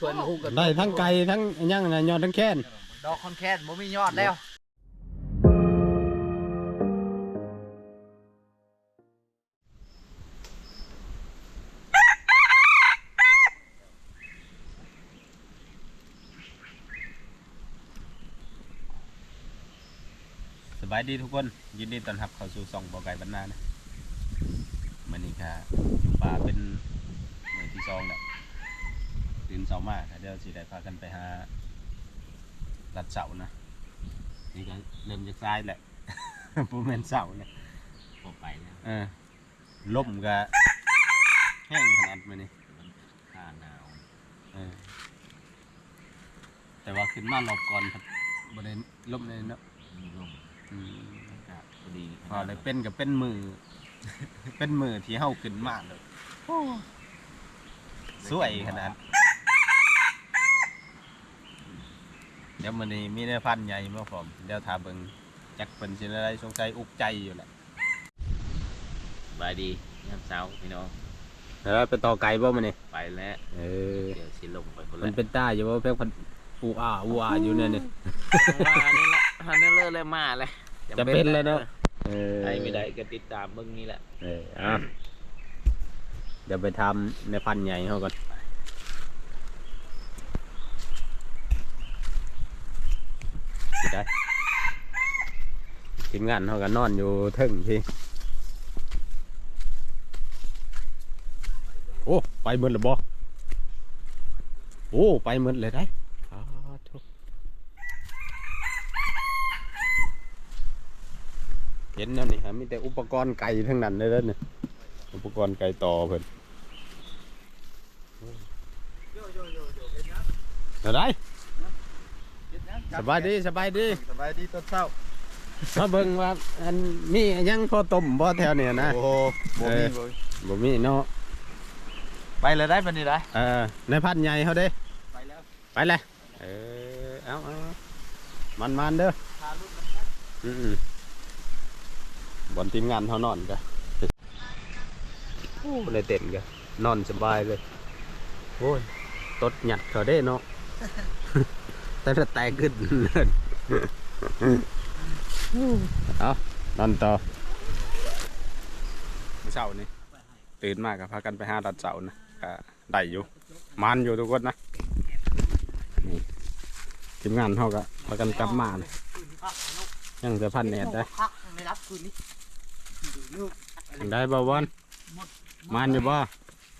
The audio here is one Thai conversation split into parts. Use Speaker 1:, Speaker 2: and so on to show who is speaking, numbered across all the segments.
Speaker 1: ถ้วยมาหุ้งกัน
Speaker 2: ได้ทั้งไก่ทั้งอิหยังนะยอดทั้งแค้น
Speaker 1: ดอกคอนแคนบ่มียอดแล้ว
Speaker 2: สบายดีทุกคนยินดีต้อนรับเข้าสู่ส่องบ่อไก่บรรณานะมื้อนี้ค่ะอยู่ป่าเป็นมื้อที่สองแล้ว ตื่นเช้ามาค่ะเดี๋ยวสิได้พากันไปหาลัดเสานะ นี่ก็เริ่มจากซ้ายแหละบ่แม่นเสาเนี่ย
Speaker 1: บ่ไปแล้ว
Speaker 2: เออล่มก็แห้งขนาดมื้อนี้
Speaker 1: หน้าหนาว
Speaker 2: เออแต่ว่าขึ้นมารอบก่อนครับบ่ได้ล่มเลยเนาะ
Speaker 1: มีลม
Speaker 2: อืม
Speaker 1: อากาศพอดี
Speaker 2: พอเลยเป็นกับเป็นมือ เป็นมือที่เฮาขึ้นมากเลยสวยขนาด เดี๋ยวมื้อนี้มีในพันธุ์ใหญ่มาพร้อมเดี๋ยวถ้าเบิ่งจักเพิ่นสิได้สงสัยอุกใจอยู่แหละ
Speaker 1: สบายดียามเช้าพี่น้อง
Speaker 2: แล้วไปต่อไก่บ่มื้อนี้
Speaker 1: ไปแล้ว
Speaker 2: เออ
Speaker 1: เดี๋ยวสิลงไปคน
Speaker 2: มั
Speaker 1: ละ
Speaker 2: นเป็นตาอยู่ว่าเพิ่นพันอูอ่าอูอ่าอยู่เนี่ยนี่
Speaker 1: ว่านี่แหละฮันเนอร์เลยมาเลย
Speaker 2: จะเป็นเลยเนาะเออ
Speaker 1: ไอ้ไม่ได้ก็ติดตามเบิ่งนี่แหละ
Speaker 2: เอออะเดี๋ยวไปทำในพันธุ์ใหญ่เขาก่อนสิได้ ทีมงานเขากันนอนอยู่เทึ่งพี่โอ้ ไปหมดเลยบ่โอ้ ไปหมดเลยได้อ้าวโถ่เห็นแล้วนี่ฮะมีแต่อุปกรณ์ไก่ทั้งนั้นเลยเด้อเนี่ยอุปกรณ์ไก่ต่อเพิ่นอะไรสบายดีสบายดี
Speaker 3: สบายดีตอนเช้า
Speaker 2: มาเบิ่งว่าอันมีอิหยังพอต้มบ่แถวเนี่ยนะ
Speaker 3: โอ้โหบ่มี
Speaker 2: เออ
Speaker 3: บ่มี
Speaker 2: บ่มีเนาะ
Speaker 1: ไปเลยได้ปะนี่ได้
Speaker 2: เออในพันธุ์ใหญ่เขาเด้
Speaker 1: ไปแล้ว
Speaker 2: ไปเลยเออเอาเอามันมันๆเด้อ
Speaker 1: พาลูก
Speaker 2: อืมๆบอลทีมงานเขานอนกันโอ้เลยเต้นกันนอนสบายเลยโอ้ยตดหยัดเขาได้เนาะแต่ถ้าแตกขึ้นเลย เอานอนต่อเมื่อเช้านี่ตื่นมากกับพากันไปหาดัดเสานะก็ได้อยู่ มันอยู่ทุกคนนะนี่ทีมงานเขาก็พากันกลับมาเลยยังจะพันแหนดได้
Speaker 1: พักไม่รับคืนนี้ลูก
Speaker 2: ยังได้บ่บอลมันอยู่บ่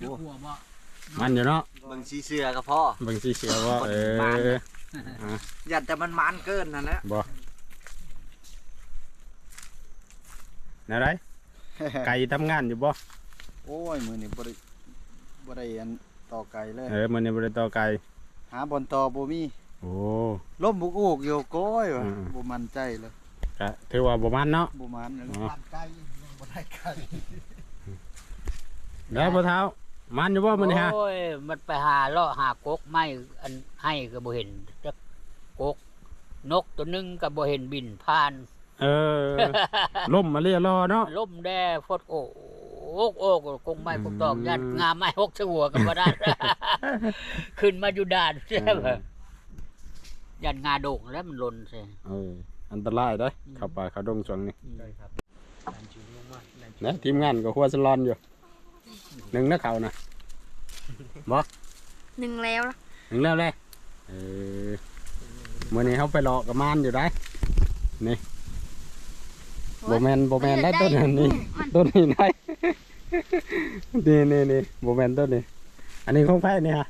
Speaker 1: หัวบ่
Speaker 2: มันอยู่เนาะ
Speaker 1: เบิ่งสีเสือกับพ่อ
Speaker 2: เบิ่งสิเสือบ่เอ
Speaker 1: มัน
Speaker 2: อ
Speaker 1: อยากจะมันมันเกินนั่นแหละ
Speaker 2: บ่ นวไรไก่ทำงานอยู่บ่
Speaker 3: โอ้ยมื้อนี้บ่ได้บ่ได้อันต่อไก่เลย
Speaker 2: เออมันนี่บ่ได้ต่อไก่
Speaker 3: หาบอนต่อบ่มี
Speaker 2: โอ้
Speaker 3: ล้มบุกอูกอยู่ก้อยว่ะ
Speaker 2: อืม
Speaker 3: บ่มั่นใจเลย
Speaker 2: ก็ถือว่าบ่มันเนาะ
Speaker 3: บ่มันเลย
Speaker 2: อ๋อ
Speaker 3: ไก่ยังบ่ได้ไก่
Speaker 2: แล้วบ่เท้ามันอยู่บ่มื้อนี้ฮะ
Speaker 4: โอ้ยมันไปหาเลาะหากกไม่อันให้ก็บ่เห็นจักกกนกตัวหนึงก็บ่เห็นบินผ่าน
Speaker 2: เออ ล่มมาเรียรอเนาะ
Speaker 4: ล่มแด่ฟดโอกโอกโอกกงไม้กงตอกยันงามไม้หกชะหัวกันบ่ได้ ขึ้นมาอยู่ด่านใช่ไหมยันงาโด่งแล้วมันลนใช่
Speaker 2: เออ อันตรายเด้อเข้าป่าเข้าดงสวงนี่นะทีมงานก็หัวสลอนอยู่หนึ่งนะเขานะบอ
Speaker 5: หนึ่งแล้วละ
Speaker 2: หนึ่งแล้วเลยเออมื่อนี้เขาไปหลอกกับมานอยู่ได้ นี่ บแมนโบแมนได้ต้นนี้ต้นนี้ได้นี่นี่นี่โบแมนต้นนี้อันนี้ของไผ่นี่ฮะ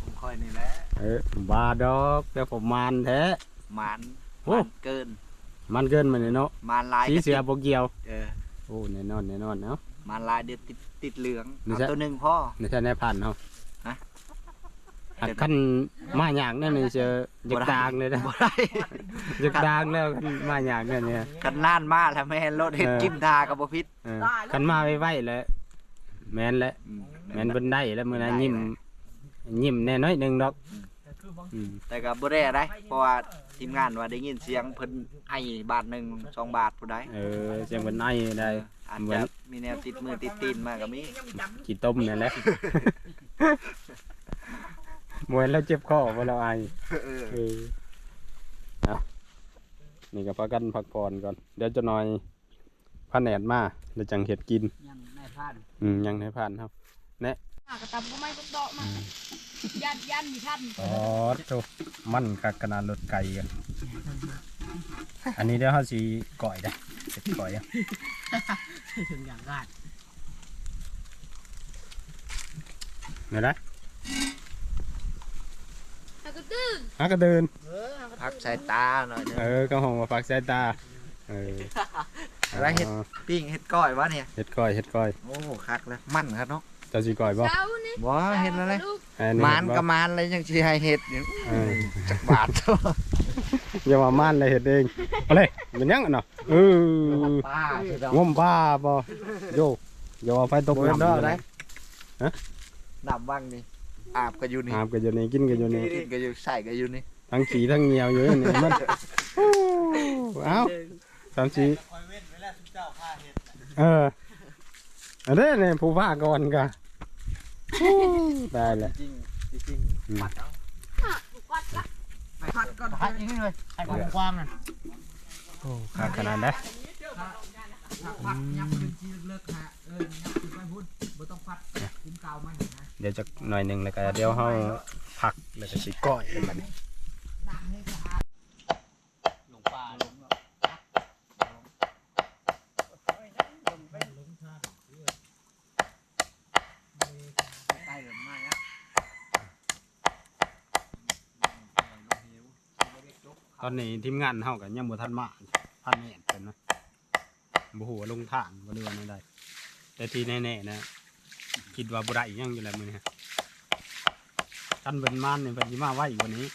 Speaker 1: ผมคอยนี่แหละ
Speaker 2: เออบาดอกแต่ผมมานแท้
Speaker 1: มัน
Speaker 2: โอ้
Speaker 1: มันเกิน
Speaker 2: มันเกินมาเนี่ยเนาะ
Speaker 1: มันลาย
Speaker 2: สีเสือ
Speaker 1: ก็
Speaker 2: โบเกียว
Speaker 1: ติดเออ
Speaker 2: โอ้แน่นอนแน่นอนเนาะ
Speaker 1: มันลายเดือดติดติดเหลือง
Speaker 2: นี่
Speaker 1: เอา
Speaker 2: ใช่
Speaker 1: ตัวหนึ่งพ่อ
Speaker 2: ในแท้ในพันเขา
Speaker 1: ฮะ
Speaker 2: หักขั้นมาอย่างนั่นนี่เจอจักดางเลยนะ
Speaker 1: บ่ได้
Speaker 2: จักดังแล้วคันมาอย่างเนี่ยเนี่ย
Speaker 1: กันน่านมาแล้วแม่นรถเห็ด
Speaker 2: เออ
Speaker 1: กินทากับบ่พิษ
Speaker 2: เออคันมาไว้ไว้แล้วแม่นแล้วแม่นเพิ่นได้แล้วมื้อนั้นยิ้มยิ้มแน่น้อยหนึงดอกอืม
Speaker 1: แต่ก็บ่ได้ได้เพราะว่าทีมงานว่าได้ยินเสียงเพิ่นให้บาทหนึ่งสองบาทผู้ใด
Speaker 2: เออเสียงเพิ่นไอได้
Speaker 1: อาจ
Speaker 2: เหมือ
Speaker 1: จะ
Speaker 2: น
Speaker 1: มีแนวติดมือติดตีนมาก็มี
Speaker 2: ขี้ต้มนี่แหละ มวยแล้วเจ็บคอบ่เราไอาย
Speaker 1: เออ
Speaker 2: เออเอานี่ก็พักกันพักผ่อนก่อน เดี๋ยวจะหน่อยพันแหนดมาเดี๋ยวจังเห็ดกิน
Speaker 4: ยังไม่พลาด
Speaker 2: อืมยังให้ผ่านครับ
Speaker 5: อะกระตับก็ไม่ก็เดาะมายันยันมีท่าน
Speaker 2: อ๋อโตมันคักขนาดรถไก่กันอันนี้เดี๋ยวเขาสีก่อยได้เสร็จก่อยอะ
Speaker 4: ถึงอย่างกาด
Speaker 2: เดี๋ยวนะ
Speaker 5: แล้วก็ตื้น
Speaker 2: ฮักก็เดิน
Speaker 1: พักสายตาหน่อยหนึง
Speaker 2: เออก็ห้องมาฝากสายตาเออ
Speaker 1: อะไรเห็ด
Speaker 2: อ๋อ
Speaker 1: ปิ้งเห็ดก้อยวะเนี่ย
Speaker 2: เห็ดก้อยเห็ดก้อย
Speaker 1: โอ้คักแล้วมันครับเนาะ
Speaker 2: เจ้าสีก้อยบ่
Speaker 5: เช้านี่
Speaker 1: ว้าเห็ดอะไร
Speaker 5: ลูก
Speaker 2: อั
Speaker 1: มาน
Speaker 2: เห็ดบ่
Speaker 1: กับมานเลยยังสิให้เห็ดอยู่
Speaker 2: เออ
Speaker 1: จักบาท
Speaker 2: อย่ามาม่านเลยเห็ดเองเอาเลยมันยังอะเนาะเออ
Speaker 1: ป้าสิดอก
Speaker 2: งมบ้าบ่โยอย่าว่าไฟตก
Speaker 1: บ่เห็น
Speaker 2: น้ำ
Speaker 1: ดอก
Speaker 2: เล
Speaker 1: ได้
Speaker 2: ยฮะ
Speaker 1: น้ำวังนี่ อาบก็อยู่นี่
Speaker 2: อาบก็อยู่นี่กินก็อยู่นี่
Speaker 1: กินก็อยู่ใส่ก็อยู่นี่
Speaker 2: ทั้งขี่ทั้งเหนียวอยู่นี่มันเอ้าสามสีเอออันนี้เนี่ยผู้ว่าก่อนกะได้แหละ
Speaker 1: จริงๆจริง
Speaker 2: อืม
Speaker 1: ๆปัดเอา
Speaker 5: วัดละ
Speaker 1: ไปพัดก่อน
Speaker 4: พัดอย่างนี้เลยให้ความความนั่น
Speaker 2: โอ้ขาดขนาดนั้น
Speaker 1: พัดยับขึ้นที่เลิกฮะเออยับขึ้นไปพุ่นบ่ต้องพัดคุ้มเก่ามันนะ
Speaker 2: เดี๋ยวจะหน่อยหนึ่งแล้วก็เดี๋ยวเฮาพักแล้วก็สิก้อยกันบัดนี้
Speaker 4: หลงป่าลง
Speaker 1: ใต้แบบมาอะ
Speaker 2: ตอนนี้ทีมงานเฮาก็ยังบ่ทันมาพันแน่นเพิ่นนะบ่ฮู้ว่าลงทางบ่เดือนใดแต่ที่แน่ๆนะ คิดว่าบ่ได้อีหยังอยู่แล้วมื้อนี้กันเบิ่นมานนี่เพิ่นสิมาไว้กว่านี้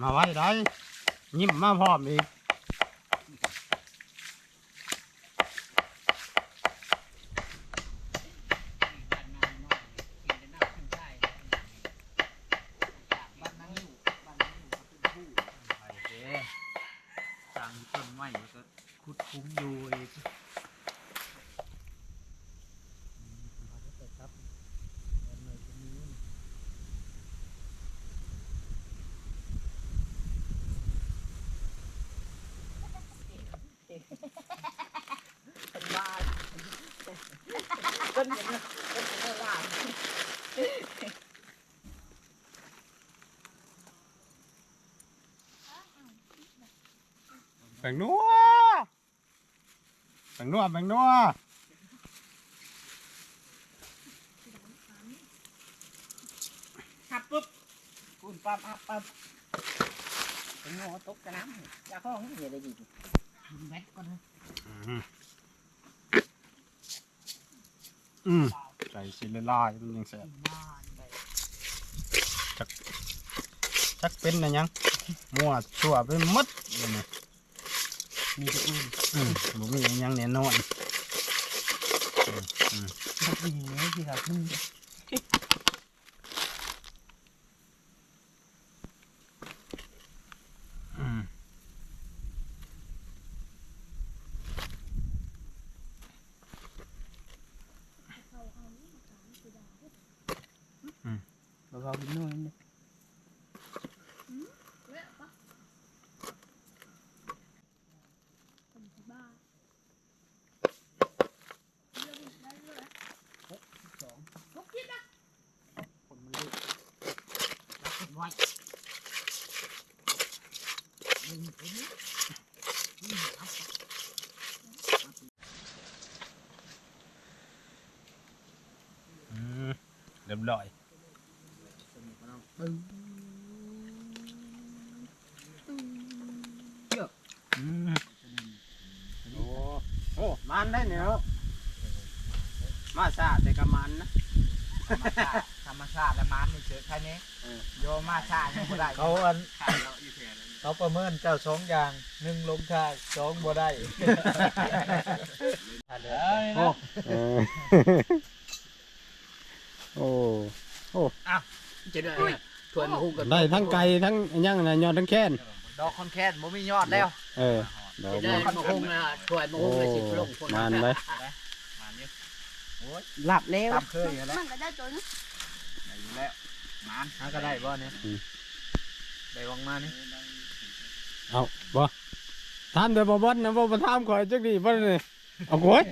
Speaker 2: มาไว้ได้ยิ้มมาพร้อมอีก
Speaker 1: สั่งต้นไม้ก็คุดคุ้มอยู่อีก
Speaker 2: แบ่งนัวแบ่งนัวแบ่งนัว
Speaker 4: ขับปุ๊บคุณปั๊บปั๊บปั๊บเป็นงอตกกระน้ำจากห้องเห็นได้ยินแบตก่อนนะ
Speaker 2: อืมอืมใจสิละลายมันยังแซ่บ
Speaker 4: บ้านไป
Speaker 2: จักเป็นนะยังมั่วชั่วไปหมดเลยนี่
Speaker 4: มีแต่อื่น
Speaker 2: อืมบ่มีอิหยังแน่นอน
Speaker 4: ทักยิงเลยที่ครับนี่
Speaker 2: อืมอืม
Speaker 4: เราๆกินนู่นนี่
Speaker 5: บ้า
Speaker 4: คนมันลึกรักคนไว้ยิงคนนี้
Speaker 2: อืมเรียบร้อยอืมโอ้โอ้มันได้เนี่ยมาซาแต่ก็มันนะ
Speaker 1: ธรรมชาติและมันนี่เจอแค่นี้โยมาชายังบ่ได้
Speaker 6: เขาอันเขาประเมินเจ้าสองอย่างหนึ่งลงทางสองบ่ได้
Speaker 2: โอ้ เออโอ้
Speaker 4: จะได้ถวยมาหุ้มกัน
Speaker 2: ได้ทั้งไก่ทั้งอิหยังนะยอดทั้งแค้น
Speaker 1: ดอกคอนแคนบ่มียอดแล้ว
Speaker 2: เออเดี๋ยว
Speaker 4: จะได้
Speaker 2: มา
Speaker 4: มาหุ้มนะถวยมา
Speaker 2: โอ้
Speaker 4: หุ้มเลยสิบลงคน
Speaker 2: มันเลย
Speaker 1: มาเนี่ย
Speaker 6: หลับแล้ว
Speaker 1: ตามเคยอยู่แล้ว
Speaker 7: มันก็ได้ตัวนึง
Speaker 1: ได้อยู่แล้วมานหาก็ได้บ่เนี่ยได้วางมานี่
Speaker 2: เอาบ่ถามเดี๋ยวบ่บ่นะบ่บ่ถามข่อยจักดีบ่นี่ เอาข่อย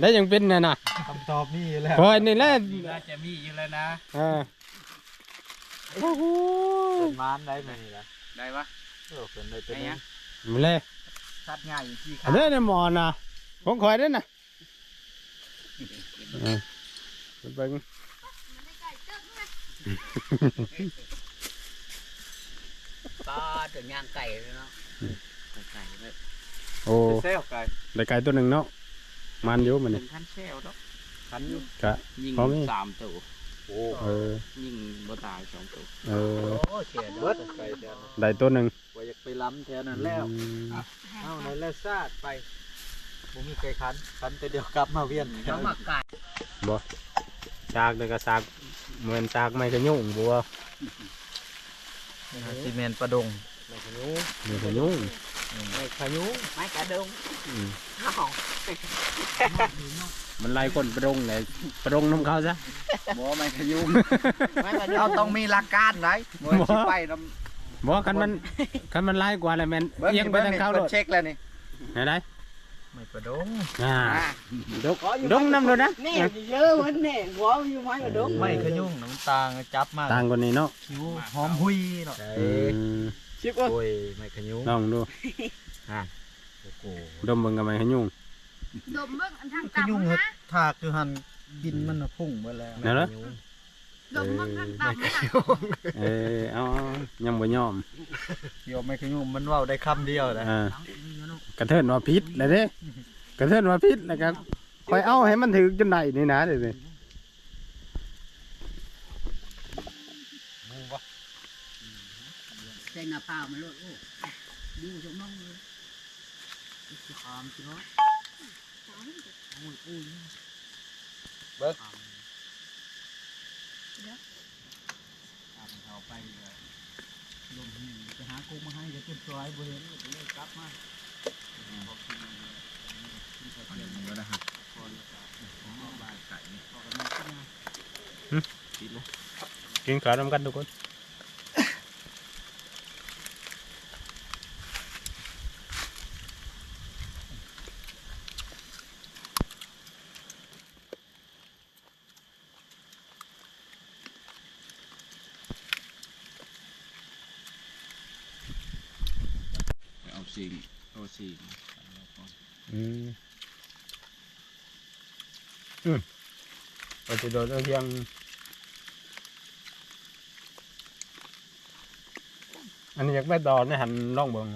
Speaker 2: ได้ยังเป็นน่ะน่ะ
Speaker 1: คำตอบนี่แหละ
Speaker 2: ข่อยนี่แหละ
Speaker 1: น่าจะมีอยู่แล้วนะ
Speaker 2: เออโอ้โห
Speaker 1: เป็นมานได้ไหมนี่ล่ะ
Speaker 6: ได้ปะ
Speaker 1: เออเป็นได้เป็น
Speaker 6: ไอ้ยัง
Speaker 2: มาเลย
Speaker 6: ชัดง่ายที่
Speaker 2: อันนี้เนี่ยหมอน่ะของข่อยเด้อน่ะเออไปเบิ่ง
Speaker 7: มันได้ไก่เติบนะ
Speaker 4: ปลาตัวย่างไก่เลยเนาะไก่เลย
Speaker 2: โอ้
Speaker 1: เซลไก่
Speaker 2: ได้ไก่ตัวหนึงเนาะมันอยู่มัน
Speaker 6: เป็
Speaker 2: นี่
Speaker 6: นขั้นเซลล์ดอก
Speaker 1: คันอยู่
Speaker 2: กะ
Speaker 6: ยิง
Speaker 2: พร้อมนี่
Speaker 6: สามตัว
Speaker 1: โอ้
Speaker 2: เออ
Speaker 6: ยิงบ่ตายสองตัว
Speaker 2: เออ
Speaker 4: โอ้เสีย
Speaker 1: เบิ
Speaker 4: เบิ
Speaker 1: ด
Speaker 4: ด
Speaker 1: ไก่แถวนั้น
Speaker 2: ได้ตัวหนึง
Speaker 1: ว่าอยากไปล้ำแถวนั้นแล้ว
Speaker 2: อืม
Speaker 1: เอาในแล้วซาดไปบ่มีไก่คันคันแต่เดียวกลับมาเวียน
Speaker 4: เขามาไก่
Speaker 2: ซากเด้อก็ซากเหมือนซากไม้กระยุ่งบัว
Speaker 1: ซีเมนต์ประดง
Speaker 2: ไม้กระยุ่ง
Speaker 1: ไม่ พายุ
Speaker 4: ไม้กระดง
Speaker 2: อืม
Speaker 4: อ้าว
Speaker 2: มันไล่คนประดงเลยประดงน้ำเขาซะ
Speaker 6: บ่ไม่ขยุ่ม
Speaker 4: ไม้กระด
Speaker 6: เรา
Speaker 4: ง
Speaker 6: ต้องมีหลักการไหนบ่สิไปนำ
Speaker 2: บอกคันมันคันมันไล่กว่าอะไรแมัน
Speaker 6: เบิ่ง
Speaker 2: เอียงไปทางเขาเล
Speaker 6: เบิ่
Speaker 2: ย
Speaker 6: เช็คแล้วนี่
Speaker 2: ไหนได้
Speaker 1: ไม่ประดง
Speaker 2: อ่า
Speaker 6: อ่า
Speaker 2: ดกดงน้ำเลยนะ
Speaker 4: นี่เยอะมันเนี่ยหัวอยู่ไม้กระดง
Speaker 1: ไม่ขยุ่งน้ำตาลจับมา
Speaker 2: ต่างกันนี่เนาะ
Speaker 1: คิ้วหอมหุยเนาะ
Speaker 2: อืม
Speaker 4: ชิบว่า
Speaker 1: โอ้ยไม่ขยุ่ง
Speaker 2: ลองดู
Speaker 1: โอ้โห
Speaker 2: ดมเบิ่งกับไม้ขยุ่ง
Speaker 7: ดมเบิ่งอันทาง
Speaker 1: ขยุ่ง
Speaker 7: ต่ำ
Speaker 1: เฮ็ด
Speaker 7: นะ
Speaker 1: ถากอยู่หันกินมันน่ะพุ่งไปแล้ว
Speaker 2: ไหนล่ะ
Speaker 7: ดมเบิ่งทางต่ำนะ
Speaker 2: เออเอาเอายังบ่ยอม
Speaker 1: เดี๋ยวไม่ขยุ่งมันเว้าได้คำเดียวนะ
Speaker 2: อ่ากระเทินว่าพิษเลยเด้กระเทินว่าพิษแล้วกันคอยเอาให้มันถึงจนได้นี่นะเดี๋ยวนี้
Speaker 4: เส้นหน้าผ้ามันโลดโอ้ดูสมองเลยขามจิเนาะ
Speaker 6: เอาไปเลยลงหินไปหากุ้งมาให้ก็จนซอยบ่เห็นก็เลยกลับมา
Speaker 2: กินข้าวนำกันทุกคน
Speaker 6: สิงเอาสิง
Speaker 2: อืมอืมปฏิโดดเอาเพียงอันนี้อยากไปต่อในหันล่องเบิ่ง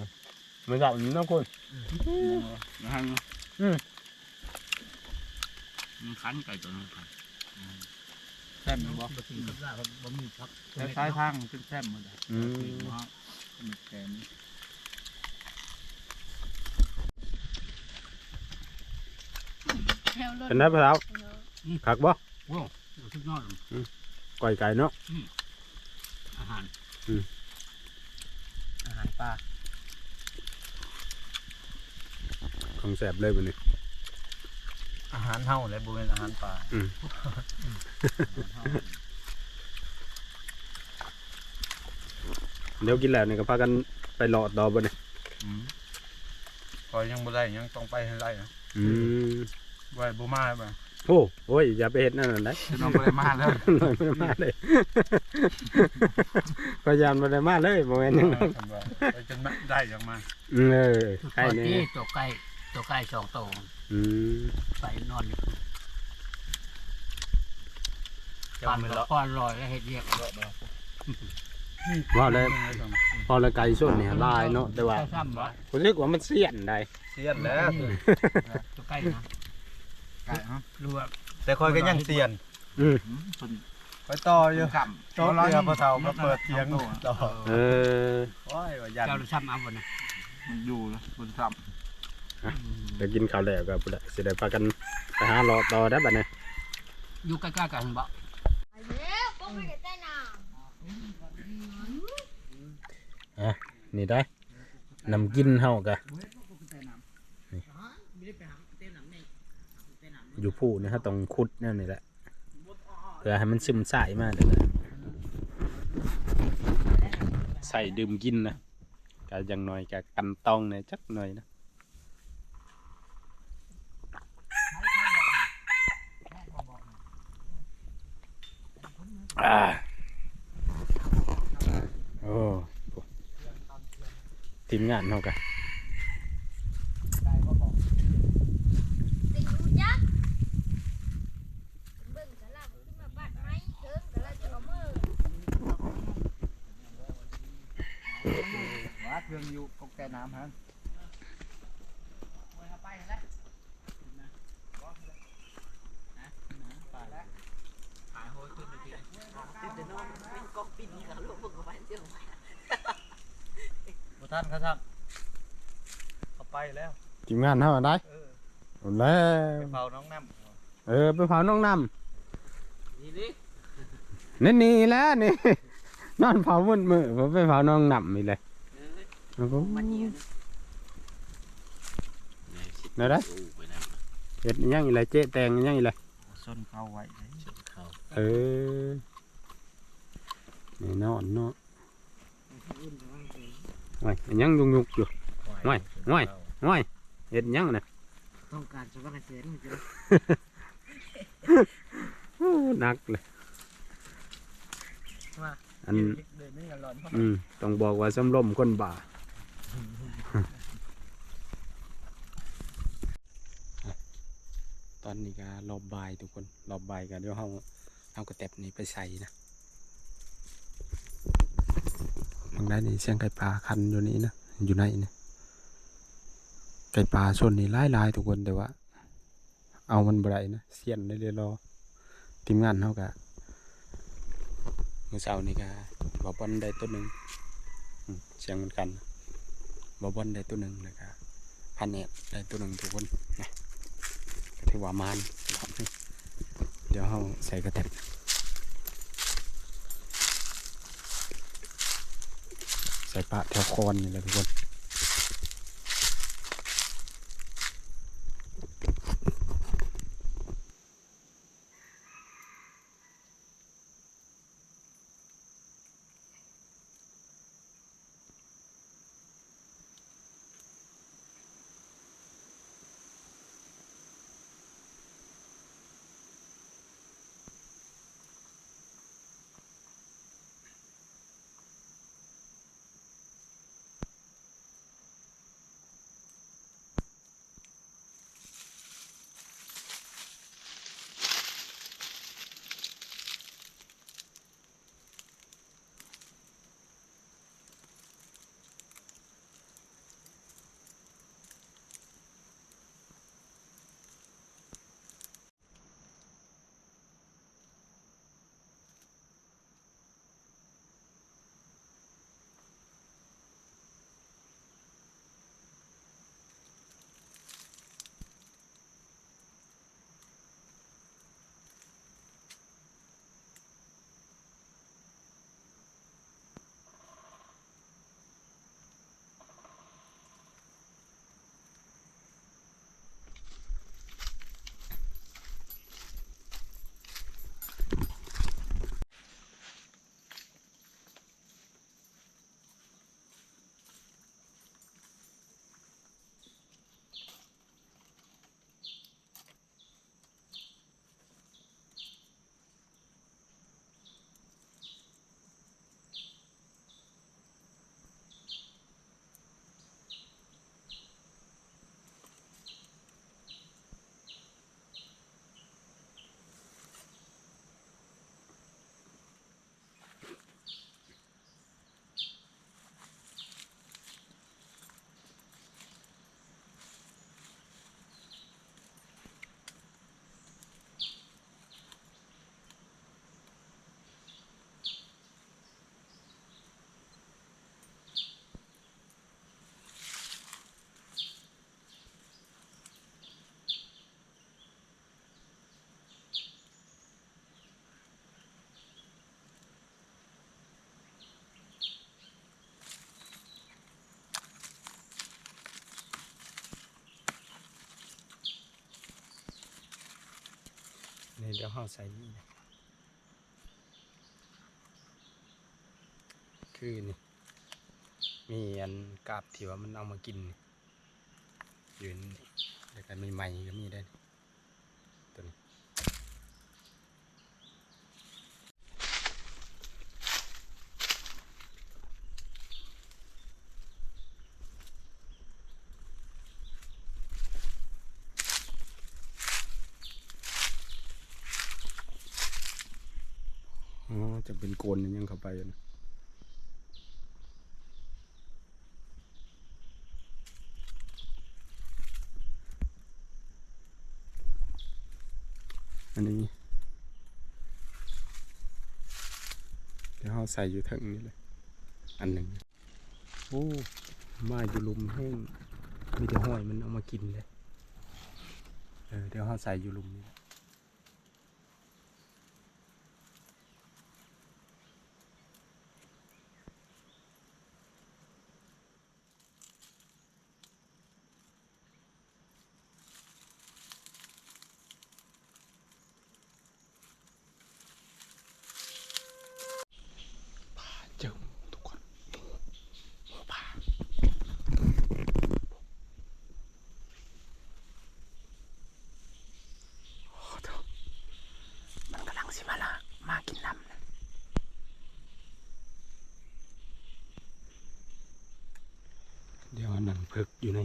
Speaker 2: มันสับมันต้องคุณ
Speaker 6: นะฮะ
Speaker 2: อืม
Speaker 6: มันคันไก่ตัวนั้นครับ
Speaker 1: แซ่บบ่
Speaker 6: บ่ถึงกับลาบบ่มีครับ
Speaker 1: แล้วซ้ายทางเป็นแซ่บหมดเลย
Speaker 2: อืม
Speaker 1: มีแกน
Speaker 7: แถวรถ
Speaker 2: เป็นได้ปะเท้าคักบ่
Speaker 6: ทุกยอด
Speaker 2: ก่อยไก่เนาะ
Speaker 6: อาหาร
Speaker 1: อาหารปลา
Speaker 2: ของแสบเลยบัดนี้
Speaker 1: อาหารเฮาและบ่เป็นอาหารปลา
Speaker 2: เดี๋ยวกินแล้วนี่ก็พากันไปหลอดดอบ่เนี่ย
Speaker 1: พอยังบ่ได้ยังต้องไปให้ได้นะ
Speaker 2: อืม
Speaker 1: ไว้บ่มาบ่
Speaker 2: โอ้โอ้ยอย่าไปเฮ็ดนั่นน่ะได้
Speaker 1: น้องบ่ได้มาแล้ว
Speaker 2: หน่อยบ่ได้มาเลยพยายามบ่ได้มาเลยบ่แม่นหยังหรอก
Speaker 1: ไปจนได้ยังมา
Speaker 2: อืมเออใคร
Speaker 4: ตอน
Speaker 2: เนี่
Speaker 4: ที่
Speaker 2: ย
Speaker 4: ตัวไก่ตัวไก่สองตัว
Speaker 2: อืม
Speaker 4: ไปนอนอยู่
Speaker 1: จะ
Speaker 4: ปั่น
Speaker 1: มือ
Speaker 4: กับ
Speaker 1: ละ
Speaker 4: ก้อนลอยแล้วเห็ดเรียก
Speaker 2: ว่าเลยพอละไก่ส่วนเนี่ยลายเนาะแต่ว่า
Speaker 4: ซ้ำบ่
Speaker 2: ผมนึกว่ามันเสียนได้
Speaker 1: เสียนแล้ว
Speaker 4: ตัวไก่นะ
Speaker 1: ไก่ฮะ
Speaker 4: รู้ว่า
Speaker 1: แต่คอยก็ยังเสียน
Speaker 2: อืม
Speaker 1: ไปต่ออยู่
Speaker 6: ครับ
Speaker 1: โต๊ะเรือพระเฒ่ามาเปิดเสียงต่อ
Speaker 2: เออ
Speaker 1: โอ้ยว่ายัน
Speaker 4: เจ้าซ้ำเอาบ่นะ
Speaker 6: มันอยู่นะบนซ้
Speaker 2: เดี๋ยวกินข้าวแล้วก็พุ่นละสิได้พากันไปหาหลอดต่อได้บัดนี้
Speaker 4: อยู่ใกล้ๆกันบ่
Speaker 7: ไปเร็วป้องไปกับใต้น้
Speaker 2: นี่ได้นำกินเฮากะ อยู่ผู้นี่ฮะต้องขุดแนั่นนี่แหละเพื่อให้มันซึมใส่มากเลยนะใส่ดื่มกินนะก็อยังน้อยก็กันตองเนี่ยจักหน่อยนะอ่าโอ้ทีมงานเฮากัน
Speaker 7: ติดอยู่ยักษ์เบิ่งสลับขึ้นมาบัดไม้เถิงแต่ละจะเอามือ
Speaker 1: ว่าเครื่องอยู่กกแก่ น้ำฮะ
Speaker 6: ไปแล้วหายโหยขึ้นไปที
Speaker 1: บ่ท่านเขาสั่งเขาไปแล้ว
Speaker 2: ทีมงานเฮาได้
Speaker 1: เออ
Speaker 2: เอาแล้ว
Speaker 1: ไปเฝ้าน้องน้
Speaker 2: เออไปเผาน้องน้
Speaker 6: นี่ดิำ
Speaker 2: นี่นี่แหล้วนี่ นอนเผามืดมือผมไปเผาน้องน้ำนี่เลย โอ้โหไหนได้เห็ดอิหยังอีไรเจ๊แตงอิหยังอีไรำ
Speaker 1: ส้นเข้าไว้เลย
Speaker 2: เออนี่นอนเนาะไว้อิหยังยุงยุกอยู่ง่อยง่อยง่อยเห็ดอิหยังน่ะ
Speaker 6: ต้องการสวัสดิ์เสียงมันจะ
Speaker 2: โอ้หนักเลยอัน
Speaker 1: เดินนี่กันร้อน
Speaker 2: อืมต้องบอกว่าสำลมคนบ่า ตอนนี้ก็รอบบายทุกคนรอบบายก็เดี๋ยวเฮาเอากระแตบนี้ไปใส่นะบางได้นี่เสียงไก่ปลาคันอยู่นี่นะอยู่ในนี่ไก่ปลาส่วนนี้หลายลายทุกคนแต่ว่า เอามันบ่ได้นะเสียนได้เลยรอทีมงานเฮาก็มื้อเช้านี่ก็บ่บอลได้ตัวหนึ่งเสียงเหมือนกัน บ่บอนได้ตัวหนึ่งแล้วก็พันเนตได้ตัวหนึ่งทุกคนนะก็ถือว่ามานเดี๋ยวเราใส่กระแตบใส่ปลาแถวคอนนี่แหละทุกคน เดี๋ยวห่อใส่นี่นะคือนี่มีอันกาบที่ว่ามันเอามากินอยู่นี่แล้วก็มีไม้ก็มีได้ จะเป็นโกนยังเข้าไปอะนะอันนี้ เดี๋ยวเราใส่อยู่ทั้งนี้เลย อันหนึ่งโอ้ มาอยู่ลุมแห้งมีแต่ห้อยมันเอามากินเลยเเดี๋ยวเราใส่อยู่ลุมนี้ เจอหมูทุกคนหมูหมูป่าโอ้เถอะมันกำลังสิมาละมากินน้ำนะ เดี๋ยวหนังเพิกอยู่ใน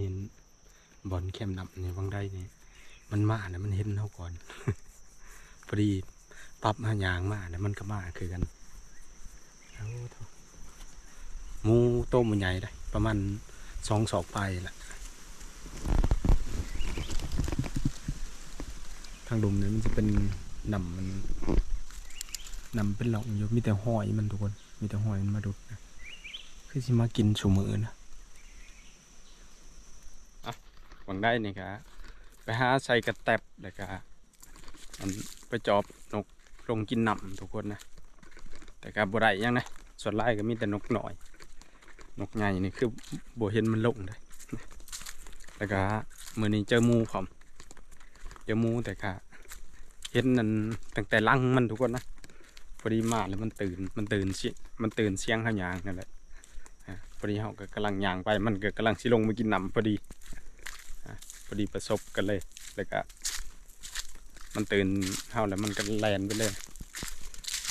Speaker 2: บอลเข้มน้ำในวังได้นี่มันมาเนะมันเห็นเขาก่อนพอดีปรับมายางมาแล้วมันก็มาคือกันหมูต้มมันใหญ่ได้ ประมาณสองศอกไปละทางดุมเนี่ยมันจะเป็นนำมันนำเป็นหลอกอยู่มีแต่ห้อยมันทุกคน มีแต่ห้อยมันมาดุดนะคือสิมากินชูมือนะห วังได้นี่ครับไปหาใส่กระแตบแล้วก็อันไปจอบนกลงกินหนำทุกคนนะ แต่ก็บ่ได้หยังนะส่วนไล่ก็มีแต่นกหน่อย นกใหญ่นี่คือบ่เห็นมันลงได้แล้วก็มือนี้เจอมูพร้อมเจอมูแต่ก็เห็นนั่นตั้งแต่ลังมันทุกคนนะพอดีมาแล้วมันตื่นมันตื่นสิมันตื่นเสียงเฮายางนั่นแหละพอดีเฮาก็กำลังย่างไปมันก็กำลังสิลงมากินหนำพอดี พอดีประสบกันเลยแล้วก็มันตื่นเฮาแล้วมันก็แลนไปเลย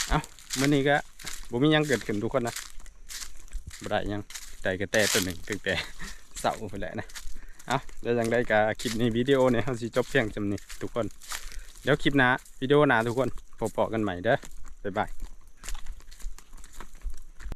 Speaker 2: เอาเมื่อนี้ก็บ่มียังเกิดขึ้นทุกคนนะบ่ได้ยังได้ก็แต่ตัวหนึ่งตั้งแต่เสาร์ไปแล้วนะเอาแล้วยังได้กับคลิปนี้วิดีโอเนี่ยเราสิจบเพียงจำนี้ทุกคน เดี๋ยวคลิปหน้าวิดีโอหน้าทุกคนพบกันใหม่เด้อบ๊ายบาย